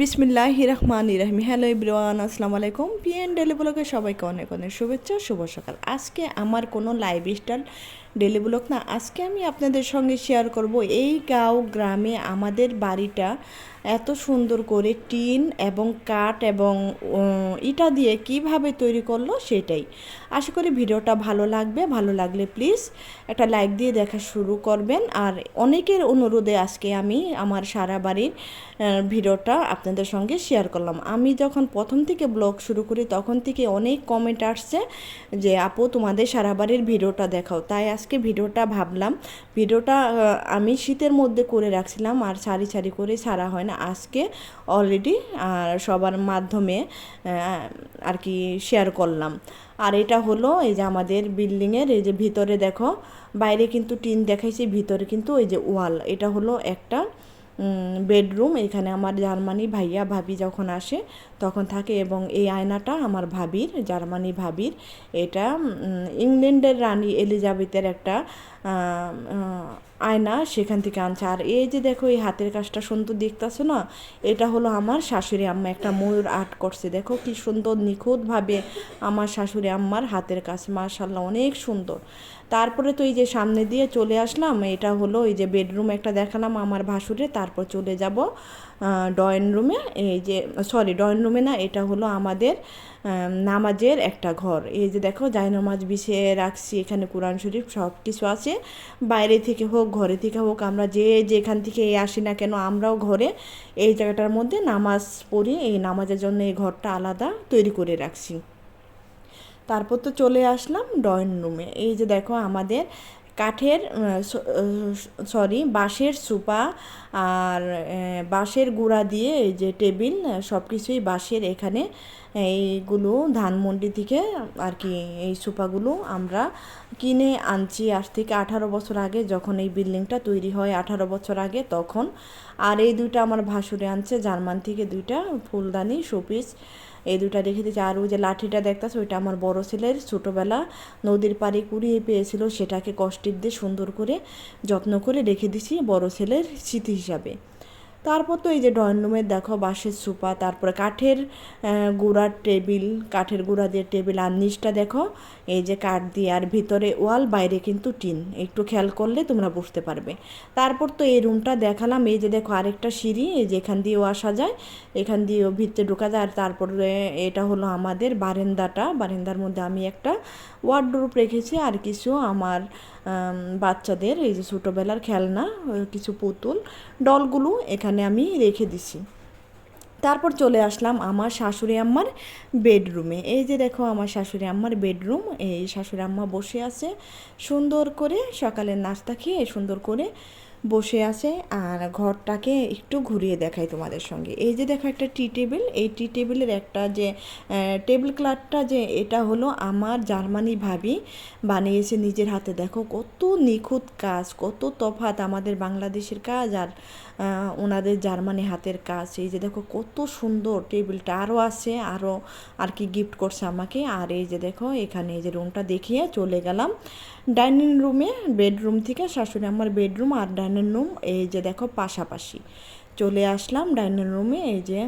বিসমিল্লাহ রহমান ইরাহিম হ্যালো ইব্রান আসসালামু আলাইকুম। পিএন ডেলি ব্লগে সবাইকে অনেক অনেক শুভেচ্ছা, শুভ সকাল। আজকে আমার কোনো লাইভ স্টাইল ডেলি ব্লগ না, আজকে আমি আপনাদের সঙ্গে শেয়ার করব এই গাঁও গ্রামে আমাদের বাড়িটা এত সুন্দর করে টিন এবং কাঠ এবং ইটা দিয়ে কীভাবে তৈরি করল সেটাই। আশা করি ভিডিওটা ভালো লাগবে, ভালো লাগলে প্লিজ একটা লাইক দিয়ে দেখা শুরু করবেন। আর অনেকের অনুরোধে আজকে আমি আমার সারা বাড়ির ভিডিওটা আপনাদের সঙ্গে শেয়ার করলাম। আমি যখন প্রথম থেকে ব্লগ শুরু করি তখন থেকে অনেক কমেন্ট আসছে যে, আপু, তোমাদের সারা বাড়ির ভিডিওটা দেখাও। তাই আজকে ভিডিওটা ভাবলাম। ভিডিওটা আমি শীতের মধ্যে করে রাখছিলাম আর সারি সারি করে সারা হয় না। আজকে অলরেডি সবার মাধ্যমে আর কি শেয়ার করলাম। আর এটা হলো এই যে আমাদের বিল্ডিংয়ের এই যে ভিতরে দেখো, বাইরে কিন্তু টিন দেখাইছি, ভিতরে কিন্তু ওই যে ওয়াল। এটা হলো একটা বেডরুম এখানে আমার জার্মানি ভাইয়া, ভাবি যখন আসে, তখন থাকে এবং এই আয়নাটা আমার ভাবির, জার্মানি ভাবির। এটা ইংল্যান্ডের রানী এলিজাবেথের একটা আয়না, সেখান থেকে আনছে। আর এই যে দেখো, এই হাতের কাজটা সুন্দর দেখতেছো না, এটা হলো আমার শাশুড়ি আম্মা একটা ময়ূর আর্ট করছে। দেখো কি সুন্দর, নিখুঁতভাবে আমার শাশুড়ি আম্মার হাতের কাজ। মার্শাল্লাহ অনেক সুন্দর। তারপরে তো এই যে সামনে দিয়ে চলে আসলাম, এটা হলো এই যে বেডরুম একটা দেখালাম আমার ভাসুরে তারপর চলে যাব ড্রয়িং রুমে। এই যে, সরি, ড্রয়িং রুমে না, এটা হলো আমাদের নামাজের একটা ঘর। এই যে দেখো জায়নামাজ বিছিয়ে রাখছি, এখানে কোরআন শরীফ সব কিছু আছে। বাইরে থেকে হোক, ঘরে থেকে হোক, আমরা যে যেখান থেকে আসি না কেন, আমরাও ঘরে এই জায়গাটার মধ্যে নামাজ পড়ি। এই নামাজের জন্য এই ঘরটা আলাদা তৈরি করে রাখছি। তারপর তো চলে আসলাম ড্রয়িং রুমে। এই যে দেখো, আমাদের কাঠের সরি বাঁশের সুপা আর বাঁশের গুঁড়া দিয়ে এই যে টেবিল সব কিছুই বাঁশের এখানে, এইগুলো ধানমন্ডি থেকে আর কি এই সোফাগুলো আমরা কিনে আনছি আজ থেকে আঠারো বছর আগে। যখন এই বিল্ডিংটা তৈরি হয় আঠারো বছর আগে, তখন। আর এই দুইটা আমার ভাসুরে আনছে, জার্মান থেকে দুইটা, ফুলদানি, শোপিস। এই দুটা রেখে দিয়েছি। আর ওই যে লাঠিটা দেখতেছে, ওইটা আমার বড় ছেলের ছোটোবেলা। নদীর পাড়ে কুড়িয়ে পেয়েছিল, সেটাকে কষ্টিপ দিয়ে সুন্দর করে যত্ন করে রেখে দিছি বড় ছেলের স্মৃতি হিসাবে। তারপর তো এই যে ড্রয়িং রুমের দেখো বাঁশের সোফা তারপরে কাঠের গুঁড়ার টেবিল, কাঠের গুঁড়া দিয়ে টেবিল, আর নিচটা দেখো, এই যে কাঠ দিয়ে, আর ভিতরে ওয়াল, বাইরে কিন্তু টিন। একটু খেয়াল করলে তোমরা বুঝতে পারবে। তারপর তো এই রুমটা দেখালাম, এই যে দেখো আরেকটা সিঁড়ি, এই যে এখান দিয়েও আসা যায়, এখান দিয়েও ভিতরে ঢোকা যায়, আর তারপরে এটা হলো আমাদের বারেন্দাটা। বারেন্দার মধ্যে আমি একটা ওয়ার্ডরোব রেখেছি, আর কিছু আমার বাচ্চাদের, এই যে ছোটোবেলার খেলনা, কিছু পুতুল ডলগুলো এখানে আমি রেখে দিছি। তারপর চলে আসলাম আমার শাশুড়ি আম্মার বেডরুমে। এই যে দেখো আমার শাশুড়ি আম্মার বেডরুম, এই শাশুড়ি আম্মা বসে আছে সুন্দর করে সকালের নাস্তা খেয়ে সুন্দর করে বসে আছে। আর ঘরটাকে একটু ঘুরিয়ে দেখাই তোমাদের সঙ্গে। এই যে দেখো একটা টি টেবিল, এই টি টেবিলের একটা যে টেবিল ক্লাথটা যে, এটা হলো আমার জার্মানি ভাবি বানিয়েছে নিজের হাতে। দেখো কত নিখুঁত কাজ, কত তফাত আমাদের বাংলাদেশের কাজ। আর ওনাদের জার্মানি হাতের কাজ, এই যে দেখো কত সুন্দর টেবিলটা আরও আছে আরও আর কি গিফট করছে আমাকে। আর এই যে দেখো, এখানে এই যে রুমটা দেখিয়ে চলে গেলাম। ডাইনিং রুমে বেডরুম থেকে শাশুড়ি আমার বেডরুম আর ডাইনিং রুম এই যে দেখো পাশাপাশি। চলে আসলাম ডাইনিং রুমে এই যে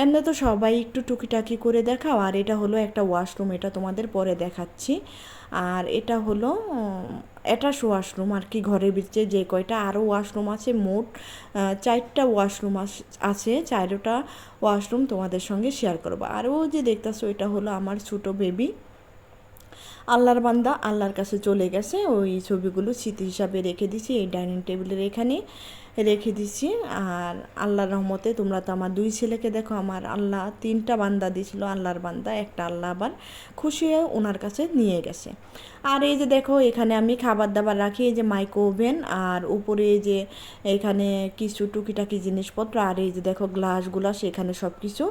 এমনি তো সবাই একটু টুকিটাকি করে দেখাও, আর এটা হলো একটা ওয়াশরুম এটা তোমাদের পরে দেখাচ্ছি। আর এটা হলো অ্যাটাচ ওয়াশরুম আর কি ঘরের ভিতরে যে কয়টা আরও ওয়াশরুম আছে, মোট চারটা ওয়াশরুম আছে, চারটা ওয়াশরুম তোমাদের সঙ্গে শেয়ার করব। আরও যে দেখতেছো এটা হলো আমার ছোটো বেবি আল্লাহর বান্দা, আল্লাহর কাছে চলে গেছে, ওই ছবিগুলো স্মৃতি হিসাবে রেখে দিছি এই ডাইনিং টেবিলের এখানে। রেখে দিছি। আর আল্লাহর রহমতে তোমরা তো আমার দুই ছেলেকে দেখো, আমার আল্লাহ তিনটা বান্দা দিয়েছিল, আল্লাহর বান্দা, একটা আল্লাহ আবার খুশি হয়ে ওনার কাছে নিয়ে গেছে। আর এই যে দেখো, এখানে আমি খাবার দাবার রাখি, এই যে মাইক্রো ওভেন আর উপরে এই যে এখানে কিছু টুকিটাকি জিনিসপত্র, আর এই যে দেখো গ্লাসগুলো, সেখানে সব কিছু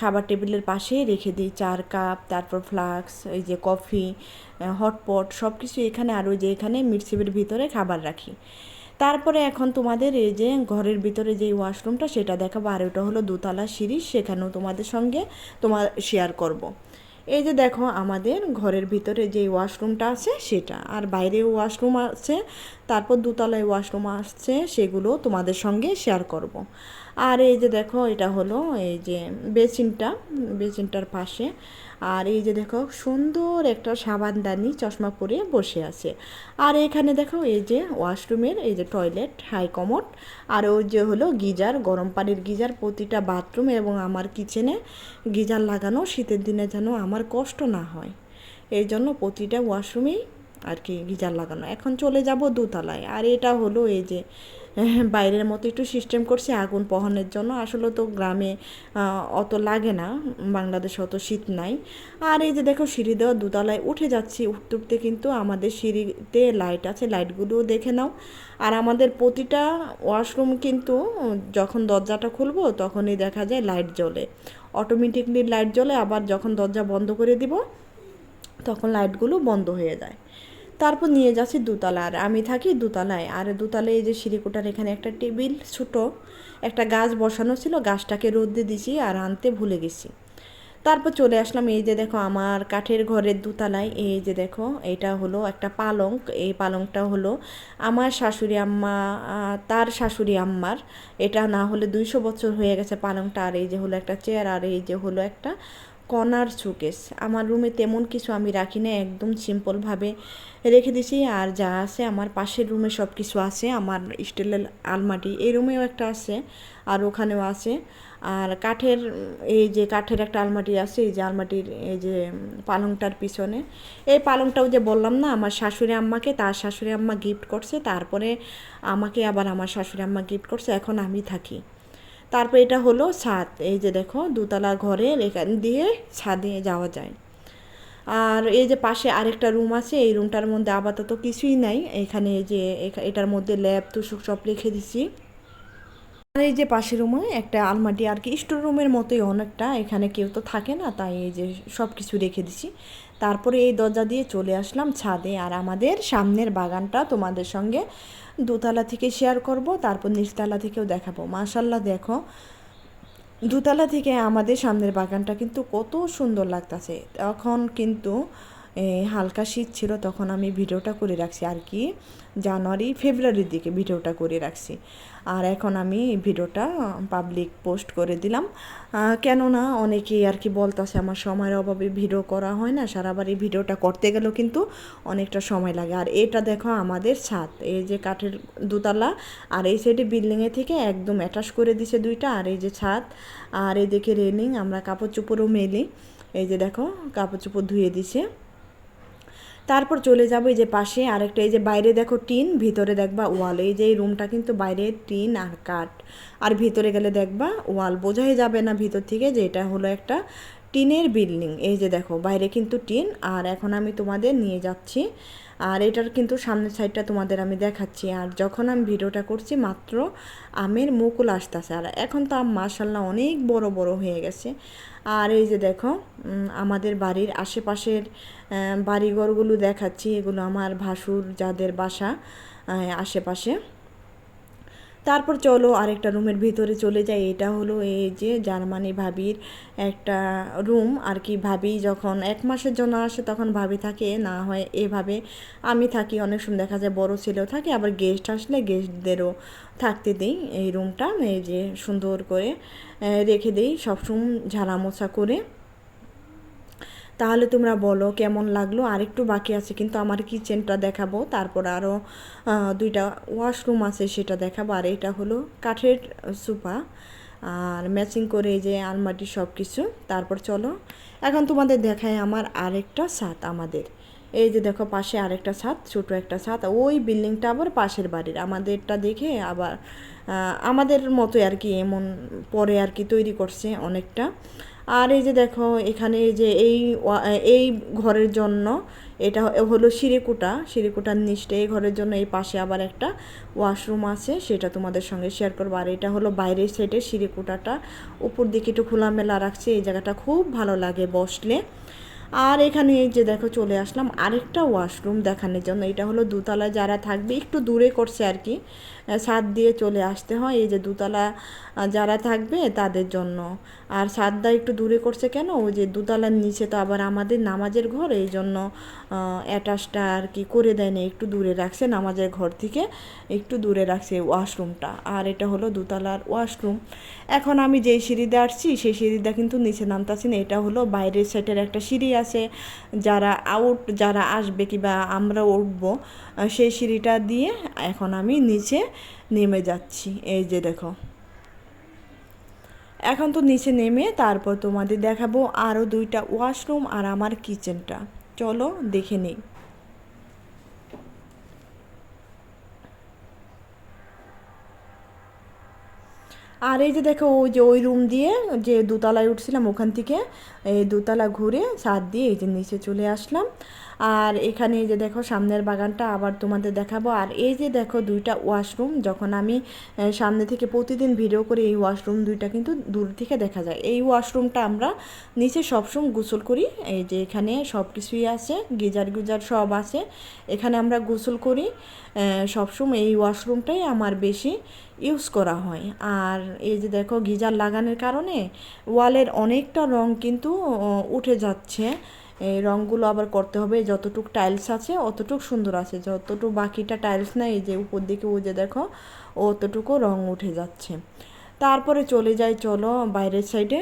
খাবার টেবিলের পাশে রেখে দিই। চার কাপ, তারপর ফ্লাক্স, এই যে কফি হটপট সব কিছু এখানে, আর ওই যে এখানে মিটসিপের ভিতরে খাবার রাখি। তারপরে এখন তোমাদের এই যে ঘরের ভিতরে যে ওয়াশরুমটা সেটা দেখাবো আর ওটা হলো দোতলা সিঁড়ি, সেখানেও তোমাদের সঙ্গে তোমার শেয়ার করব। এই যে দেখো, আমাদের ঘরের ভিতরে যে ওয়াশরুমটা আছে, সেটা আর বাইরে ওয়াশরুম আছে, তারপর দোতলায় ওয়াশরুম আসছে সেগুলো তোমাদের সঙ্গে শেয়ার করব। আর এই যে দেখো, এটা হলো এই যে বেসিনটা, বেসিনটার পাশে। আর এই যে দেখো, সুন্দর একটা সাবানদানি চশমা পরে বসে আছে। আর এখানে দেখো, এই যে ওয়াশরুমের, এই যে টয়লেট, হাই কমোড। আর ওই যে হলো গিজার, গরম পানির গিজার, প্রতিটা বাথরুম এবং আমার কিচেনে গিজার লাগানো। শীতের দিনে যেন আমার কষ্ট না হয়। এই জন্য প্রতিটা ওয়াশরুমেই আর কি গিজার লাগানো। এখন চলে যাব দোতলায়। আর এটা হলো এই যে বাইরের মতো একটু সিস্টেম করছে, আগুন পোহানোর জন্য। আসলে তো গ্রামে অত লাগে না, বাংলাদেশে অত শীত নাই। আর এই যে দেখো সিঁড়ি দেওয়া দোতলায় উঠে যাচ্ছি, উঠতে উঠতে কিন্তু আমাদের সিঁড়িতে লাইট আছে লাইটগুলোও দেখে নাও। আর আমাদের প্রতিটা ওয়াশরুম কিন্তু, যখন দরজাটা খুলবো তখনই দেখা যায় লাইট জ্বলে। অটোমেটিকলি লাইট জ্বলে, আবার যখন দরজা বন্ধ করে দিব, তখন লাইটগুলো বন্ধ হয়ে যায়। তারপর নিয়ে যাচ্ছি দুতলা, আর আমি থাকি দুতলায়। আর দুতলায় এই যে সিঁড়িকোটার এখানে একটা টেবিল ছোটো, একটা গাছ বসানো ছিল, গাছটাকে রোদে দিছি আর আনতে ভুলে গেছি। তারপর চলে আসলাম, এই যে দেখো আমার কাঠের ঘরের দুতলায়, এই যে দেখো এটা হলো একটা পালঙ্ক, এই পালংটা হলো আমার শাশুড়ি আম্মা তার শাশুড়ি আম্মার। এটা না হলে দুইশো বছর হয়ে গেছে পালংটা আর এই যে হলো একটা চেয়ার, আর এই যে হলো একটা কর্নার শোকেস আমার রুমে তেমন কিছু আমি রাখি না একদম সিম্পলভাবে রেখে দিছি। আর যা আছে আমার পাশের রুমে সব কিছু আছে, আমার স্টিলের আলমাটি এই রুমেও একটা আছে আর ওখানেও আছে। আর কাঠের, এই যে কাঠের একটা আলমাটি আছে, এই যে আলমাটির এই যে পালংটার পিছনে। এই পালংটাও যে বললাম না, আমার শাশুড়ি আম্মাকে, তার শাশুড়ি আম্মা গিফট করছে, তারপরে আমাকে আবার আমার শাশুড়ি আম্মা গিফট করছে, এখন আমি থাকি। তারপর এটা হলো ছাদ। এই যে দেখো, দুতলা ঘরে এখান দিয়ে ছাদে যাওয়া যায়। আর এই যে পাশে আরেকটা রুম আছে, এই রুমটার মধ্যে আপাতত কিছুই নাই। এখানে যে এটার মধ্যে ল্যাব তুসুক সব রেখে দিছি। আর এই যে পাশের রুমে একটা আলমারি, আর কি স্টোর রুমের মতোই অনেকটা। এখানে কেউ তো থাকে না, তাই এই যে সব কিছু রেখে দিছি। তারপরে এই দরজা দিয়ে চলে আসলাম ছাদে। আর আমাদের সামনের বাগানটা তোমাদের সঙ্গে দোতলা থেকে শেয়ার করব, তারপর নিচতলা থেকেও দেখাবো। মাশাল্লাহ দেখো, দোতলা থেকে আমাদের সামনের বাগানটা কিন্তু কত সুন্দর লাগতেছে। তখন কিন্তু হালকা শীত ছিল, তখন আমি ভিডিওটা করে রাখছি আর কি। জানুয়ারি, ফেব্রুয়ারির দিকে ভিডিওটা করে রাখছি। আর এখন আমি ভিডিওটা পাবলিক পোস্ট করে দিলাম। কেননা অনেকেই আর কি বলতেছে, আমার সময়ের অভাবে ভিডিও করা হয় না, সারাবার এই ভিডিওটা করতে গেলেও কিন্তু অনেকটা সময় লাগে। আর এটা দেখো আমাদের ছাদ, এই যে কাঠের দুতলা, আর এই সাইডে বিল্ডিংয়ে থেকে একদম অ্যাটাচ করে দিছে দুইটা, আর এই যে ছাদ, আর এদিকে রেলিং আমরা কাপড় চোপড়ও মেলি। এই যে দেখো, কাপড় চোপড় ধুয়ে দিছে। তারপর চলে যাব এই যে পাশে আরেকটা, এই যে বাইরে দেখো টিন, ভিতরে দেখবা ওয়াল। এই যে এই রুমটা কিন্তু বাইরে টিন আর কাঠ। আর ভিতরে গেলে দেখবা ওয়াল। বোঝাই যাবে না ভিতর থেকে যে এটা হলো একটা টিনের বিল্ডিং। এই যে দেখো, বাইরে কিন্তু টিন। আর এখন আমি তোমাদের নিয়ে যাচ্ছি আর এটার কিন্তু সামনের সাইডটা তোমাদের আমি দেখাচ্ছি। আর যখন আমি ভিডিওটা করছি, মাত্র আমের মুকুল আসতেছে। আর এখন তো আম মাসাল্লাহ অনেক বড় বড় হয়ে গেছে। আর এই যে দেখো আমাদের বাড়ির আশেপাশের বাড়িঘরগুলো দেখাচ্ছি। এগুলো আমার ভাসুর যাদের বাসা আশেপাশে। তারপর চলো আরেকটা রুমের ভিতরে চলে যাই। এটা হলো এই যে জার্মানি ভাবির একটা রুম। আর কি ভাবি যখন এক মাসের জন্য আসে তখন ভাবি থাকে, না হয় এভাবে আমি থাকি। অনেক সময় দেখা যায় বড় ছেলেও থাকে, আবার গেস্ট আসলে গেস্টদেরও থাকতে দিই এই রুমটা। এই যে সুন্দর করে রেখে দিই সবসময় ঝাড়া মোছা করে। তাহলে তোমরা বলো কেমন লাগল? আরেকটু বাকি আছে, কিন্তু আমার কিচেনটা দেখাবো। তারপর আরও দুইটা ওয়াশরুম আছে, সেটা দেখাবো। আর এটা হলো কাঠের সুপা আর ম্যাচিং করে এই যে আলমারি সব কিছু তারপর চলো, এখন তোমাদের দেখায় আমার আরেকটা ছাদ আমাদের। এই যে দেখো, পাশে আরেকটা ছাদ, ছোটো একটা ছাদ। ওই বিল্ডিংটা আবার পাশের বাড়ির। আমাদেরটা দেখে আবার আমাদের মতো আর কি, এমন পরে আর কি তৈরি করছে অনেকটা। আর এই যে দেখো, এখানে এই যে এই এই ঘরের জন্য এটা হলো সিঁড়িকুটা। সিঁড়িকুটার নিচটা এই ঘরের জন্য, এই পাশে আবার একটা ওয়াশরুম আছে, সেটা তোমাদের সঙ্গে শেয়ার করব। আর এটা হলো বাইরের সাইডে সিঁড়িকুটাটা। উপর দিকে একটু খোলামেলা রাখছে, এই জায়গাটা খুব ভালো লাগে বসলে। আর এখানে এই যে দেখো চলে আসলাম আরেকটা ওয়াশরুম দেখানোর জন্য। এটা হলো দুতলা, যারা থাকবে একটু দূরে করছে আর কি। ছাদ দিয়ে চলে আসতে হয়। এই যে দুতলা যারা থাকবে তাদের জন্য। আর ছাদটা একটু দূরে করছে কেন? ওই যে দুতলার নিচে তো আবার আমাদের নামাজের ঘর, এই জন্য অ্যাটাচটা আর কি করে দেয় না। একটু দূরে রাখছে নামাজের ঘর থেকে, একটু দূরে রাখছে ওয়াশরুমটা। আর এটা হলো দুতলার ওয়াশরুম। এখন আমি যেই সিঁড়িতে আসছি, সেই সিঁড়িটা কিন্তু নিচে নামতাছি না। এটা হলো বাইরের সাইডের একটা সিঁড়ি আছে যারা আউট যারা আসবে কিবা আমরা উঠবো সেই সিঁড়িটা দিয়ে এখন আমি নিচে নেমে যাচ্ছি। এই যে দেখো। এখন তো নিচে নেমে তারপর তোমাদের দেখাবো আরও দুইটা ওয়াশরুম আর আমার কিচেনটা চলো দেখে নিই। আর এই যে দেখো, ওই যে ওই রুম দিয়ে যে দোতলায় উঠছিলাম ওখান থেকে, এই দোতলা ঘুরে ছাদ দিয়ে এই যে নিচে চলে আসলাম। আর এখানে যে দেখো, সামনের বাগানটা আবার তোমাদের দেখাবো। আর এই যে দেখো, দুইটা ওয়াশরুম যখন আমি সামনে থেকে প্রতিদিন ভিডিও করি, এই ওয়াশরুম দুইটা কিন্তু দূর থেকে দেখা যায়। এই ওয়াশরুমটা আমরা নিচে সবসময় গোসল করি। এই যে এখানে সব কিছুই আছে, গিজার গুজার সব আছে। এখানে আমরা গোসল করি। সবসময় এই ওয়াশরুমটাই আমার বেশি ইউজ করা হয়। আর এই যে দেখো গিজার লাগানোর কারণে ওয়ালের অনেকটা রং কিন্তু উঠে যাচ্ছে। এই রঙগুলো আবার করতে হবে, যতটুক টাইলস আছে অতটুক সুন্দর আছে। যতটুকু বাকিটা টাইলস না এই যে উপর দিকে ও যে দেখো, অতটুকু রং উঠে যাচ্ছে। তারপরে চলে যাই, চলো বাইরের সাইডে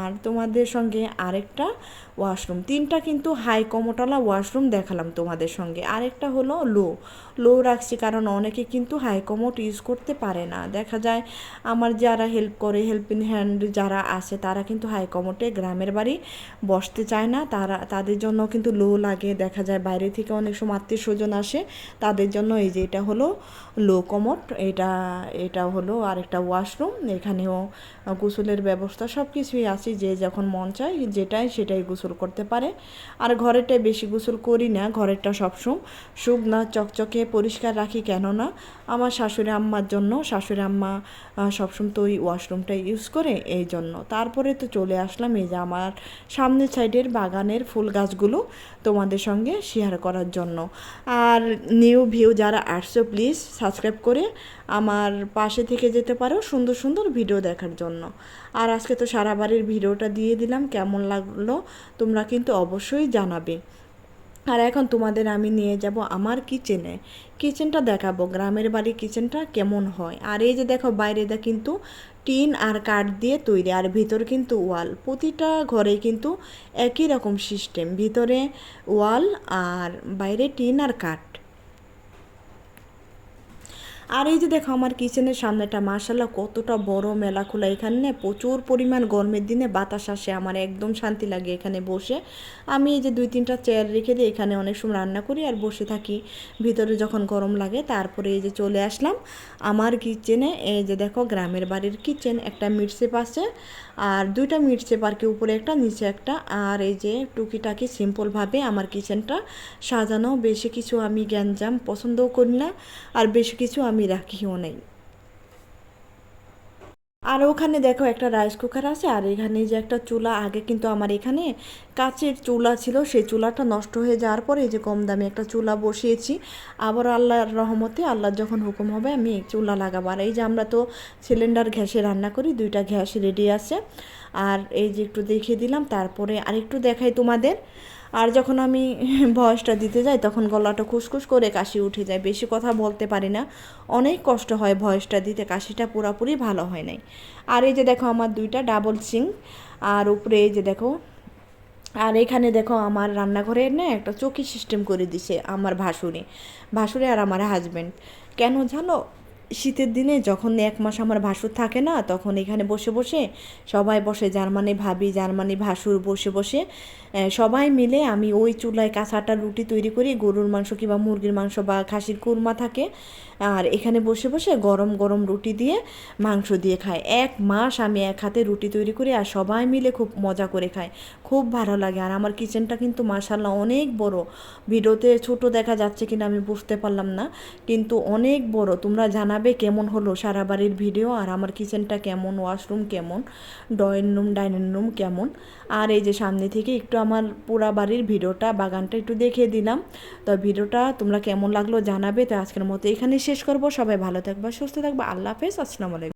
আর তোমাদের সঙ্গে আরেকটা ওয়াশরুম। তিনটা কিন্তু হাই কমোটালা ওয়াশরুম দেখালাম তোমাদের সঙ্গে। আরেকটা হলো লো। লো রাখছি কারণ অনেকে কিন্তু হাই কমোট ইউজ করতে পারে না। দেখা যায় আমার যারা হেল্প করে হেল্পিং হ্যান্ড যারা আছে, তারা কিন্তু হাই কমোটে গ্রামের বাড়ি বসতে চায় না। তারা, তাদের জন্য কিন্তু লো লাগে। দেখা যায় বাইরে থেকে অনেক সময় আত্মীয় স্বজন আসে, তাদের জন্য এই যে এটা হলো লো কমোট। এটা এটা হলো আরেকটা ওয়াশরুম। এখানেও গোসলের ব্যবস্থা সব কিছুই আছে। যে যখন মন চায় যেটাই সেটাই গোসল করতে পারে। আর ঘরেরটাই বেশি গোসল করি না, ঘরেরটা সবসময়। শুকনা, চকচকে, পরিষ্কার রাখি কেননা, আমার শাশুড়ি আম্মার জন্য, শাশুড়ি আম্মা সবসময় তো ওই ওয়াশরুমটা ইউজ করে এই জন্য তারপরে তো চলে আসলাম এই যে আমার সামনের সাইডের বাগানের ফুল গাছগুলো তোমাদের সঙ্গে শেয়ার করার জন্য। আর নিউ ভিউ যারা আসছো প্লিজ সাবস্ক্রাইব করে আমার পাশে থেকে যেতে পারো সুন্দর সুন্দর ভিডিও দেখার জন্য। আর আজকে তো সারা বাড়ির ভিডিওটা দিয়ে দিলাম, কেমন লাগল তোমরা কিন্তু অবশ্যই জানাবে। আর এখন তোমাদের আমি নিয়ে যাব আমার কিচেনে কিচেনটা দেখাবো, গ্রামের বাড়ির কিচেনটা কেমন হয়। আর এই যে দেখো বাইরেটা কিন্তু টিন আর কাঠ দিয়ে তৈরি, আর ভিতর কিন্তু ওয়াল। প্রতিটা ঘরে কিন্তু একই রকম সিস্টেম ভিতরে ওয়াল আর বাইরে টিন আর কাঠ। আর এই যে দেখো আমার কিচেনের সামনেটা মাসাল্লাহ কতটা বড় মেলা খোলা এখানে প্রচুর পরিমাণ গরমের দিনে বাতাস আসে, আমার একদম শান্তি লাগে এখানে বসে। আমি এই যে দুই তিনটা চেয়ার রেখে দিই এখানে অনেক সময় রান্না করি আর বসে থাকি। ভিতরে যখন গরম লাগে তারপরে এই যে চলে আসলাম। আমার কিচেনে এই যে দেখো গ্রামের বাড়ির কিচেন, একটা মিটসেপ আছে আর দুইটা মিটসেপ আর কি, উপরে একটা, নিচে একটা। আর এই যে টুকিটাকি সিম্পলভাবে আমার কিচেনটা সাজানো। বেশি কিছু আমি গ্যাঞ্জাম পছন্দও করি না আর বেশি কিছু আমি রাখিও নেই আর ওখানে দেখো একটা রাইস কুকার আছে, আর এখানে যে একটা চুলা, আগে কিন্তু আমার এখানে কাচের চুলা ছিল, সেই চুলাটা নষ্ট হয়ে যাওয়ার পরে যে কম দামে একটা চুলা বসিয়েছি। আবার আল্লাহর রহমতে আল্লাহর যখন হুকুম হবে, আমি চুলা লাগাবো। আর এই যে আমরা তো সিলিন্ডার গ্যাসে রান্না করি, দুইটা গ্যাস রেডি আছে। আর এই যে একটু দেখিয়ে দিলাম, তারপরে আরেকটু দেখাই তোমাদের। আর যখন আমি ভয়েসটা দিতে যাই, তখন গলাটা খুসখুস করে কাশি উঠে যায়। বেশি কথা বলতে পারি না। অনেক কষ্ট হয় ভয়েসটা দিতে, কাশিটা পুরোপুরি ভালো হয় নাই। আর এই যে দেখো আমার দুইটা ডাবল সিং, আর উপরে এই যে দেখো, আর এখানে দেখো আমার রান্নাঘরে না একটা চৌকি সিস্টেম করে দিছে আমার ভাসুরে। ভাসুরে আর আমার হাজব্যান্ড কেন জানো? শীতের দিনে যখন এক মাস আমার ভাসুর থাকে না, তখন এখানে বসে বসে সবাই বসে। জার্মানি ভাবি জার্মানি ভাসুর বসে বসে। সবাই মিলে আমি ওই চুলায় কাঁচাটা রুটি তৈরি করি, গরুর মাংস কিংবা মুরগির মাংস বা খাসির কুরমা থাকে। আর এখানে বসে বসে গরম গরম রুটি দিয়ে মাংস দিয়ে খাই। এক মাস আমি এক হাতে রুটি তৈরি করি আর সবাই মিলে খুব মজা করে খাই। খুব ভালো লাগে। আর আমার কিচেনটা কিন্তু মাসাল্লাহ অনেক বড়। ভিডিওতে ছোট দেখা যাচ্ছে কিনা আমি বুঝতে পারলাম না। কিন্তু অনেক বড়। তোমরা জানাবে কেমন হলো সারা বাড়ির ভিডিও আর আমার কিচেনটা কেমন? ওয়াশরুম কেমন? ড্রয়িং রুম, ডাইনিং রুম কেমন? আর এই যে সামনে থেকে একটু আমার পুরা বাড়ির ভিডিওটা বাগানটা একটু দেখিয়ে দিলাম। তো ভিডিওটা তোমরা কেমন লাগল জানাবে। তো আজকের মতো এখানে শেষ করব। সবাই ভালো থাকবা, সুস্থ থাকবা। আল্লাহ হাফেজ। আসসালামু আলাইকুম।